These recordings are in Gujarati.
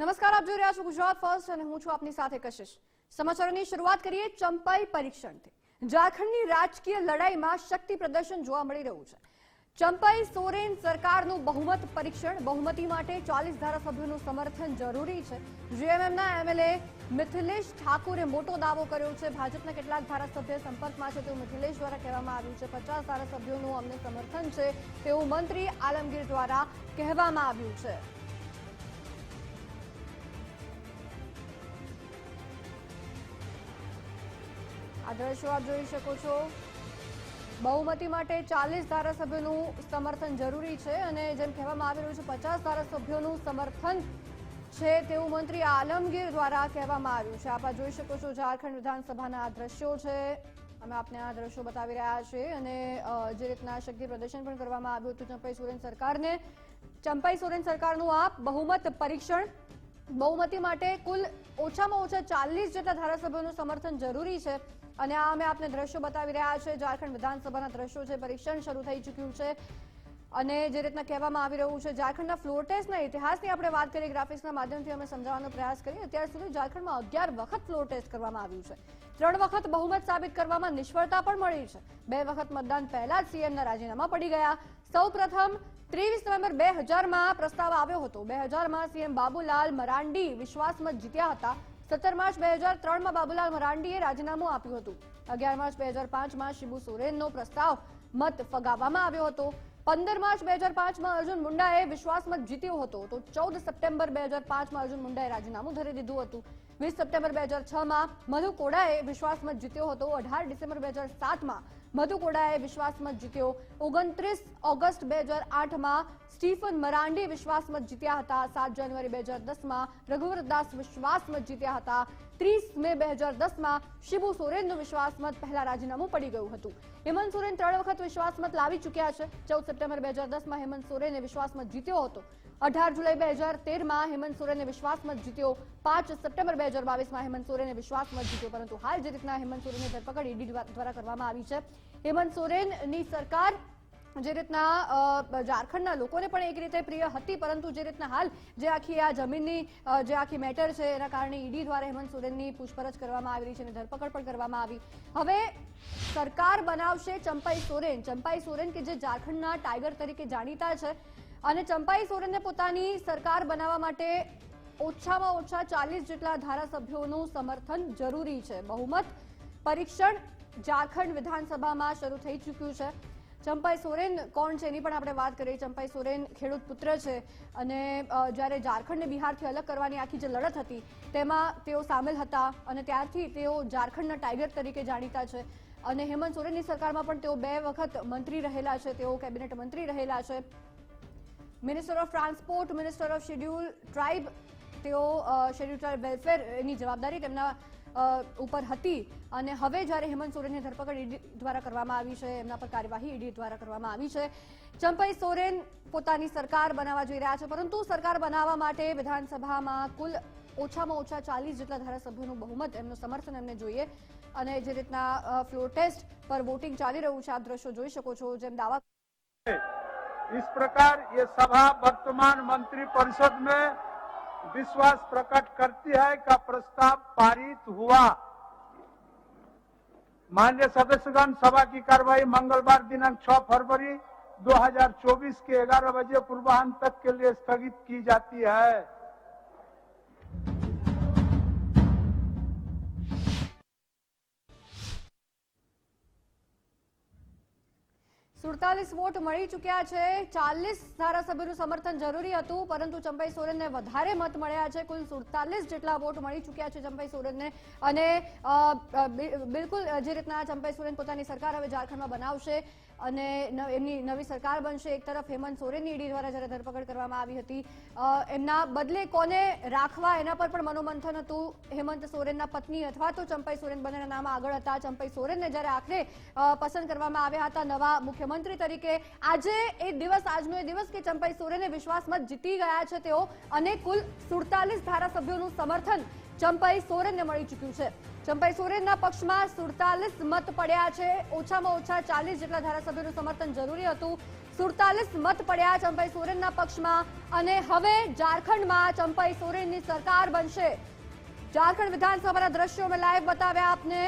નમસ્કાર, આપ જોઈ રહ્યા છો ગુજરાત ફર્સ્ટ અને હું છું આપની સાથે કશિશ. સમાચારોની શરૂઆત કરીએ ચંપાઈ પરીક્ષણથી. ઝારખંડની રાજકીય લડાઈમાં શક્તિ પ્રદર્શન જોવા મળી રહ્યું છે. ચંપાઈ સોરેન સરકારનું બહુમત પરીક્ષણ, બહુમતી માટે ચાલીસ ધારાસભ્યોનું સમર્થન જરૂરી છે. જીએમએમના એમએલએ મિથિલેશ ઠાકુરે મોટો દાવો કર્યો છે. ભાજપના કેટલાક ધારાસભ્ય સંપર્કમાં છે, તેવું મિથિલેશ દ્વારા કહેવામાં આવ્યું છે. પચાસ ધારાસભ્યોનું અમને સમર્થન છે, તેવું મંત્રી આલમગીર દ્વારા કહેવામાં આવ્યું છે. આ દ્રશ્યો આપ જોઈ શકો છો. બહુમતી માટે ચાલીસ ધારાસભ્યોનું સમર્થન જરૂરી છે અને જેમ કહેવામાં આવી રહ્યું છે, પચાસ ધારાસભ્યોનું સમર્થન છે તેવું મંત્રી આલમગીર દ્વારા કહેવામાં આવ્યું છે. આપ આ જોઈ શકો છો, ઝારખંડ વિધાનસભાના આ દ્રશ્યો છે. અમે આપને આ દ્રશ્યો બતાવી રહ્યા છીએ અને જે રીતના શક્તિ પ્રદર્શન પણ કરવામાં આવ્યું હતું, ચંપાઈ સોરેન સરકારને. ચંપાઈ સોરેન સરકારનું આ બહુમત પરીક્ષણ બહુમતી માટે કુલ ઓછામાં ઓછા ચાલીસ જેટલા ધારાસભ્યોનું સમર્થન જરૂરી છે. અને આ અમે આપને દ્રશ્યો બતાવી રહ્યા છે. ઝારખંડ વિધાનસભાના દ્રશ્યો છે. પરીક્ષણ શરૂ થઈ ચૂક્યું છે. અને જે રીતના કહેવામાં આવી રહ્યું છે, ઝારખંડના ફ્લોર ટેસ્ટના ઇતિહાસની આપણે વાત કરીએ ગ્રાફિક્સના માધ્યમથી અમે સમજાવવાનો પ્રયાસ કરીએ. અત્યાર સુધી ઝારખંડમાં અગિયાર વખત ફ્લોર ટેસ્ટ કરવામાં આવ્યું છે. ત્રણ વખત બહુમત સાબિત કરવામાં નિષ્ફળતા પણ મળી છે. બે વખત મતદાન પહેલા જ સીએમના રાજીનામા પડી ગયા. સૌ પ્રથમ ત્રેવીસ નવેમ્બર બે હજારમાં પ્રસ્તાવ આવ્યો હતો. બે હજારમાં સીએમ બાબુલાલ મરાંડી વિશ્વાસમત જીત્યા હતા. સત્તર માર્ચ બે હજાર ત્રણમાં બાબુલાલ મરાંડીએ રાજીનામું આપ્યું હતું. અગિયાર માર્ચ બે હજાર પાંચમાં શિબુ સોરેનનો પ્રસ્તાવ મત ફગાવવામાં આવ્યો હતો. પંદર માર્ચ બે હજાર પાંચમાં અર્જુન મુંડાએ વિશ્વાસમત જીત્યો હતો. તો ચૌદ સપ્ટેમ્બર બે હજાર પાંચમાં અર્જુન મુંડાએ રાજીનામું ધરી દીધું હતું. વીસ સપ્ટેમ્બર બે હજાર છમાં મધુ કોડાએ વિશ્વાસમત જીત્યો હતો. અઢાર ડિસેમ્બર બે હજાર સાતમાં મધુ કોડાએ વિશ્વાસમત જીત્યો. ઓગણત્રીસ ઓગસ્ટ બે હજાર આઠમાં સ્ટીફન મરાંડી વિશ્વાસમત જીત્યા હતા. સાત જાન્યુઆરી બે હજાર દસમાં રઘુવરદાસ વિશ્વાસમત જીત્યા હતા. ત્રીસ મે બે હજાર દસમાં શિબુ સોરેનનું વિશ્વાસમત પહેલા રાજીનામું પડી ગયું હતું. હેમંત સોરેન ત્રણ વખત વિશ્વાસમત લાવી ચૂક્યા છે. ચૌદ સપ્ટેમ્બર બે હજાર દસમાં હેમંત સોરેને વિશ્વાસમત જીત્યો હતો. અઢાર જુલાઈ બે હજાર તેરમાં હેમંત સોરેને વિશ્વાસમત જીત્યો. પાંચ સપ્ટેમ્બર બે હજાર બાવીસમાં હેમંત સોરેને વિશ્વાસમત જીત્યો, પરંતુ હાલ જે રીતના હેમંત સોરેનની ધરપકડ ઈડી દ્વારા કરવામાં આવી છે, હેમંત સોરેનની સરકાર જે રીતના ઝારખંડના લોકોને પણ એક રીતે પ્રિય હતી, પરંતુ જે રીતના હાલ જે આખી આ જમીનની જે આખી મેટર છે, એના કારણે ઈડી દ્વારા હેમંત સોરેનની પૂછપરછ કરવામાં આવી રહી છે અને ધરપકડ પણ કરવામાં આવી. હવે સરકાર બનાવશે ચંપાઈ સોરેન. ચંપાઈ સોરેન કે જે ઝારખંડના ટાઈગર તરીકે જાણીતા છે અને ચંપાઈ સોરેનને પોતાની સરકાર બનાવવા માટે ઓછામાં ઓછા ચાલીસ જેટલા ધારાસભ્યોનું સમર્થન જરૂરી છે. બહુમત પરીક્ષણ ઝારખંડ વિધાનસભામાં શરૂ થઈ ચૂક્યું છે. ચંપાઈ સોરેન કોણ છે એની પણ આપણે વાત કરીએ. ચંપાઈ સોરેન ખેડૂત પુત્ર છે અને જ્યારે ઝારખંડને બિહારથી અલગ કરવાની આખી જે લડત હતી, તેમાં તેઓ સામેલ હતા અને ત્યારથી તેઓ ઝારખંડના ટાઈગર તરીકે જાણીતા છે. અને હેમંત સોરેનની સરકારમાં પણ તેઓ બે વખત મંત્રી રહેલા છે. તેઓ કેબિનેટ મંત્રી રહેલા છે. Minister of transport minister of schedule tribe તેઓ શેડ્યુલ ટ્રાઇબ વેલફેર એની જવાબદારી તેમના ઉપર હતી. અને હવે જ્યારે હેમંત સોરેનની ધરપકડ ઈડી દ્વારા કરવામાં આવી છે, એમના પર કાર્યવાહી ઈડી દ્વારા કરવામાં આવી છે. ચંપાઈ સોરેન પોતાની સરકાર બનાવવા જઈ રહ્યા છે, પરંતુ સરકાર બનાવવા માટે વિધાનસભામાં કુલ ઓછામાં ઓછા ચાલીસ જેટલા ધારાસભ્યોનું બહુમત એમનું સમર્થન એમને જોઈએ. અને જે રીતના ફ્લોર ટેસ્ટ પર વોટિંગ ચાલી રહ્યું છે, આપ દ્રશ્યો જોઈ શકો છો, જેમ દાવા इस प्रकार ये सभा वर्तमान मंत्री परिषद में विश्वास प्रकट करती है का प्रस्ताव पारित हुआ। माननीय सदस्यगण, सभा की कार्यवाही मंगलवार दिनांक 6 फरवरी 2024 के 11 बजे पूर्वाहन तक के लिए स्थगित की जाती है। સુડતાલીસ વોટ મળી ચૂક્યા છે. ચાલીસ ધારાસભ્યોનું સમર્થન જરૂરી હતું, પરંતુ ચંપાઈ સોરેનને વધારે મત મળ્યા છે. કુલ સુડતાલીસ જેટલા વોટ મળી ચૂક્યા છે ચંપાઈ સોરેનને. અને બિલકુલ જે રીતના ચંપાઈ સોરેન પોતાની સરકાર હવે ઝારખંડમાં બનાવશે. અને એમની નવી સરકાર બનશે. એક તરફ હેમંત સોરેનની ઈડી દ્વારા જ્યારે ધરપકડ કરવામાં આવી હતી એમના બદલે કોને રાખવા એના પર પણ મનોમંથન હતું? હેમંત સોરેનના પત્ની અથવા તો ચંપાઈ સોરેન બંનેના નામ આગળ હતા. ચંપાઈ સોરેનને જ્યારે આખરે પસંદ કરવામાં આવ્યા હતા નવા મુખ્યમંત્રી તરીકે, આજે એ દિવસ, આજનો એ દિવસ કે ચંપાઈ સોરેને વિશ્વાસમત જીતી ગયા છે તેઓ અને કુલ સુડતાલીસ ધારાસભ્યોનું સમર્થન ચંપાઈ સોરેનને મળી ચૂક્યું છે. ચંપાઈ સોરેનના પક્ષમાં સુડતાલીસ મત પડ્યા છે. ઓછામાં ઓછા ચાલીસ જેટલા ધારાસભ્યોનું સમર્થન જરૂરી હતું. સુડતાલીસ મત પડ્યા ચંપાઈ સોરેનના પક્ષમાં અને હવે ઝારખંડમાં ચંપાઈ સોરેનની સરકાર બનશે. ઝારખંડ વિધાનસભાના દ્રશ્યો મેં લાઈવ બતાવ્યા આપને.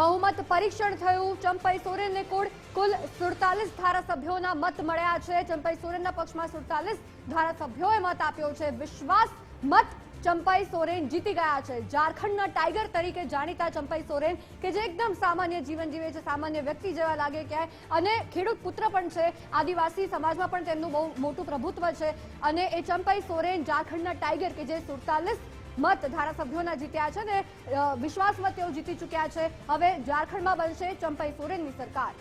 બહુમત પરીક્ષણ થયું. ચંપાઈ સોરેનને કુલ કુલ સુડતાલીસ ધારાસભ્યોના મત મળ્યા છે. ચંપાઈ સોરેનના પક્ષમાં સુડતાલીસ ધારાસભ્યોએ મત આપ્યો છે. વિશ્વાસ મત ચંપાઈ સોરેન જીતી ગયા છે. ઝારખંડના ટાઈગર તરીકે જાણીતા ચંપાઈ સોરેન, કે જે એકદમ સામાન્ય જીવન જીવે છે, સામાન્ય વ્યક્તિ જેવા લાગે ક્યાંય અને ખેડૂત પુત્ર પણ છે. આદિવાસી સમાજમાં પણ તેમનું બહુ મોટું પ્રભુત્વ છે. અને એ ચંપાઈ સોરેન ઝારખંડના ટાઈગર, કે જે સુડતાલીસ મત ધારાસભ્યોના જીત્યા છે ને વિશ્વાસ મત તેઓ જીતી ચૂક્યા છે. હવે ઝારખંડમાં બનશે ચંપાઈ સોરેનની સરકાર.